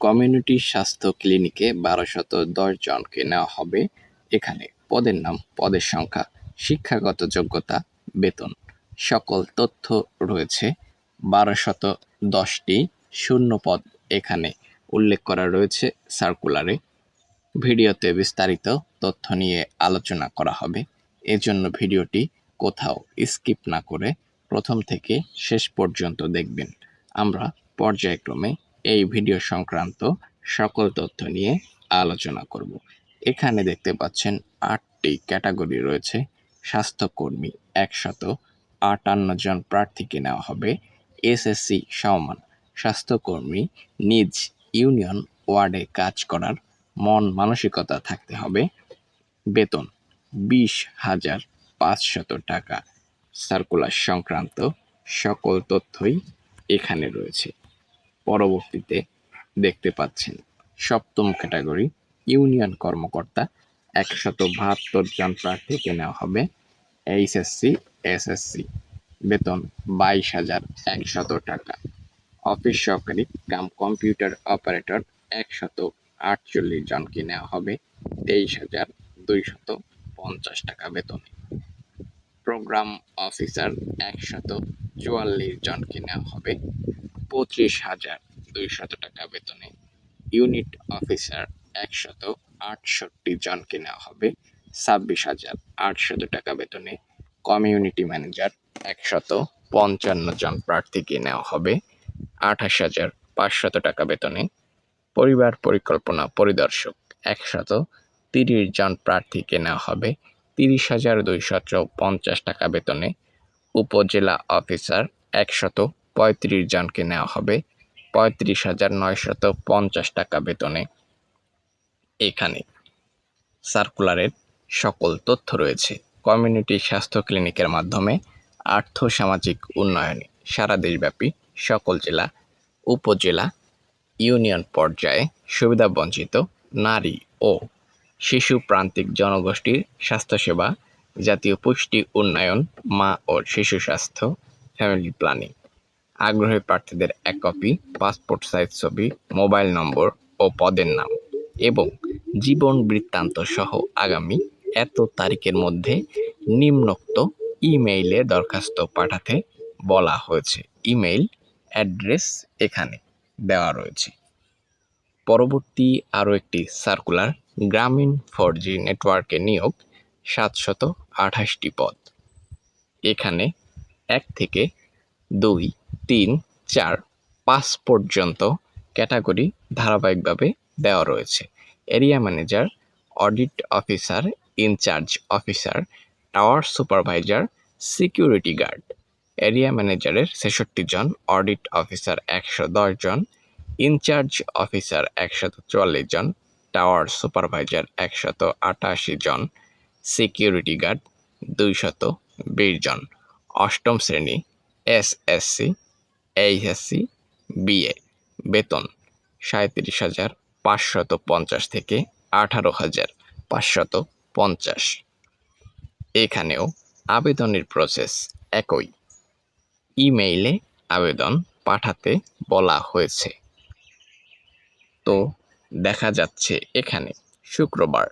Community স্বাস্থ্য ক্লিনিকে বারোশত দশ জনকে নেওয়া হবে। এখানে পদের নাম, পদের সংখ্যা, শিক্ষাগত যোগ্যতা, বেতন, সকল তথ্য রয়েছে। বারোশত দশটি শূন্য পদ এখানে উল্লেখ করা রয়েছে সার্কুলারে। ভিডিওতে বিস্তারিত তথ্য নিয়ে আলোচনা করা হবে। এজন্য ভিডিওটি কোথাও স্কিপ না করে প্রথম থেকে শেষ পর্যন্ত দেখবেন। আমরা পর্যায়ক্রমে এই ভিডিও সংক্রান্ত সকল তথ্য নিয়ে আলোচনা করব। এখানে দেখতে পাচ্ছেন আটটি ক্যাটাগরি রয়েছে। স্বাস্থ্যকর্মী একশত আটান্ন জন প্রার্থীকে নেওয়া হবে। এসএসসি সমান। স্বাস্থ্যকর্মী নিজ ইউনিয়ন ওয়ার্ডে কাজ করার মন মানসিকতা থাকতে হবে। বেতন বিশ হাজার পাঁচশত টাকা। সার্কুলার সংক্রান্ত সকল তথ্যই এখানে রয়েছে। পরবর্তীতে দেখতে পাচ্ছেন। সপ্তম ক্যাটাগরি, ইউনিয়ন কর্মকর্তা, একশত বাহাত্তর জন প্রার্থীকে নেওয়া হবে। এইচএসসি, এসএসসি, বেতন বাইশ হাজার একশত টাকা। অফিস সহকারী, কাম কম্পিউটার অপারেটর, একশত আটচল্লিশ জনকে নেওয়া হবে, তেইশ হাজার দুইশত পঞ্চাশ টাকা বেতনে। প্রোগ্রাম অফিসার, একশত চুয়াল্লিশ জনকে নেওয়া হবে। পঁচিশ হাজার দুইশত টাকা বেতনে ইউনিট অফিসার একশত আটষট্টি জনকে নেওয়া হবে। ছাব্বিশ হাজার আটশত টাকা বেতনে কমিউনিটি ম্যানেজার একশত পঞ্চান্ন জন প্রার্থীকে নেওয়া হবে। আঠাশ হাজার পাঁচশত টাকা বেতনে পরিবার পরিকল্পনা পরিদর্শক একশত তিরিশ জন প্রার্থীকে নেওয়া হবে। তিরিশ হাজার দুইশত পঞ্চাশ টাকা বেতনে উপজেলা অফিসার একশত পঁয়ত্রিশ জনকে নেওয়া হবে। পঁয়ত্রিশ হাজার নয়শত পঞ্চাশ টাকা বেতনে এখানে সার্কুলারের সকল তথ্য রয়েছে। কমিউনিটি স্বাস্থ্য ক্লিনিকের মাধ্যমে আর্থ সামাজিক উন্নয়নে সারা দেশব্যাপী সকল জেলা, উপজেলা, ইউনিয়ন পর্যায়ে সুবিধাবঞ্চিত নারী ও শিশু প্রান্তিক জনগোষ্ঠীর স্বাস্থ্যসেবা, জাতীয় পুষ্টি উন্নয়ন, মা ও শিশু স্বাস্থ্য, ফ্যামিলি প্ল্যানিং। আগ্রহী প্রার্থীদের এক কপি, পাসপোর্ট সাইজ ছবি, মোবাইল নম্বর ও পদের নাম এবং জীবন বৃত্তান্ত সহ আগামী এত তারিখের মধ্যে নিম্নোক্ত ইমেইলে দরখাস্ত পাঠাতে বলা হয়েছে। ইমেইল অ্যাড্রেস এখানে দেওয়া রয়েছে। পরবর্তী আরও একটি সার্কুলার, গ্রামীণ ফোর জি নেটওয়ার্কে নিয়োগ সাতশত আঠাশটি পদ। এখানে এক থেকে দুই তিন, চার, পাঁচ পর্যন্ত ক্যাটাগরি ধারাবাহিকভাবে দেওয়া রয়েছে। Area manager, audit officer, incharge officer, tower supervisor, security guard. Area ম্যানেজারের ছেষট্টি জন, অডিট অফিসার একশো দশ জন, ইনচার্জ অফিসার একশত চুয়াল্লিশ জন, টাওয়ার সুপারভাইজার একশত আটাশি জন, সিকিউরিটি গার্ড দুইশত বিশ জন। অষ্টম শ্রেণি এসএসসি এইচএসসি বিএ বেতন সাঁত্রিশ হাজার পাঁচশত পঞ্চাশ থেকে আঠারো হাজার পাঁচশত পঞ্চাশ। এখানেও আবেদনের প্রসেস একই। ইমেইলে আবেদন পাঠাতে বলা হয়েছে। তো দেখা যাচ্ছে এখানে শুক্রবার,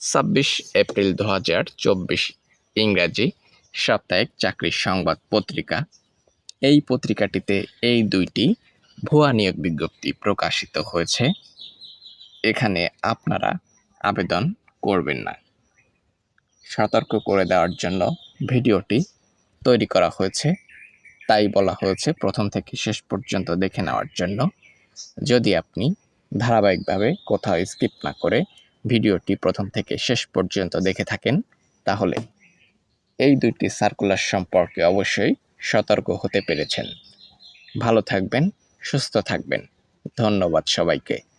ছাব্বিশ এপ্রিল দু হাজার চব্বিশ, ইংরাজি সাপ্তাহিক চাকরির সংবাদ পত্রিকা এই পত্রিকাটিতে এই দুইটি ভুয়া নিয়োগ বিজ্ঞপ্তি প্রকাশিত হয়েছে। এখানে আপনারা আবেদন করবেন না। সতর্ক করে দেওয়ার জন্য ভিডিওটি তৈরি করা হয়েছে। তাই বলা হয়েছে, প্রথম থেকে শেষ পর্যন্ত দেখে নেওয়ার জন্য। যদি আপনি ধারাবাহিকভাবে কোথাও স্কিপ না করে ভিডিওটি প্রথম থেকে শেষ পর্যন্ত দেখে থাকেন, তাহলে এই দুইটি সার্কুলার সম্পর্কে অবশ্যই সতর্ক হতে পেরেছেন। ভালো থাকবেন সুস্থ থাকবেন। ধন্যবাদ সবাইকে।